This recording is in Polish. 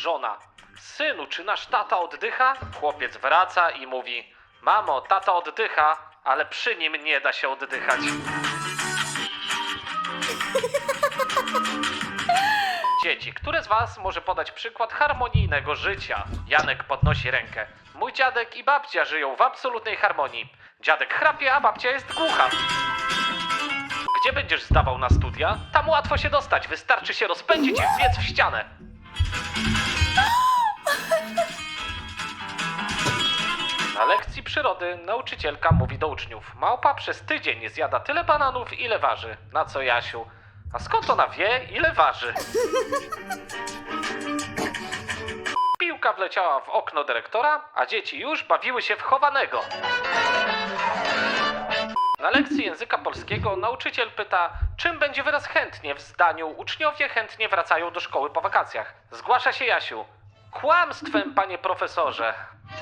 Żona. Synu, czy nasz tata oddycha? Chłopiec wraca i mówi: Mamo, tata oddycha, ale przy nim nie da się oddychać. Dzieci, które z was może podać przykład harmonijnego życia? Janek podnosi rękę. Mój dziadek i babcia żyją w absolutnej harmonii. Dziadek chrapie, a babcia jest głucha. Gdzie będziesz zdawał na studia? Tam łatwo się dostać, wystarczy się rozpędzić i zbiec w ścianę. Na lekcji przyrody nauczycielka mówi do uczniów: Małpa przez tydzień zjada tyle bananów, ile waży. Na co Jasiu? A skąd ona wie, ile waży? Piłka wleciała w okno dyrektora, a dzieci już bawiły się w chowanego. Na lekcji języka polskiego nauczyciel pyta, czym będzie wyraz chętnie w zdaniu uczniowie chętnie wracają do szkoły po wakacjach. Zgłasza się Jasiu. Kłamstwem, panie profesorze.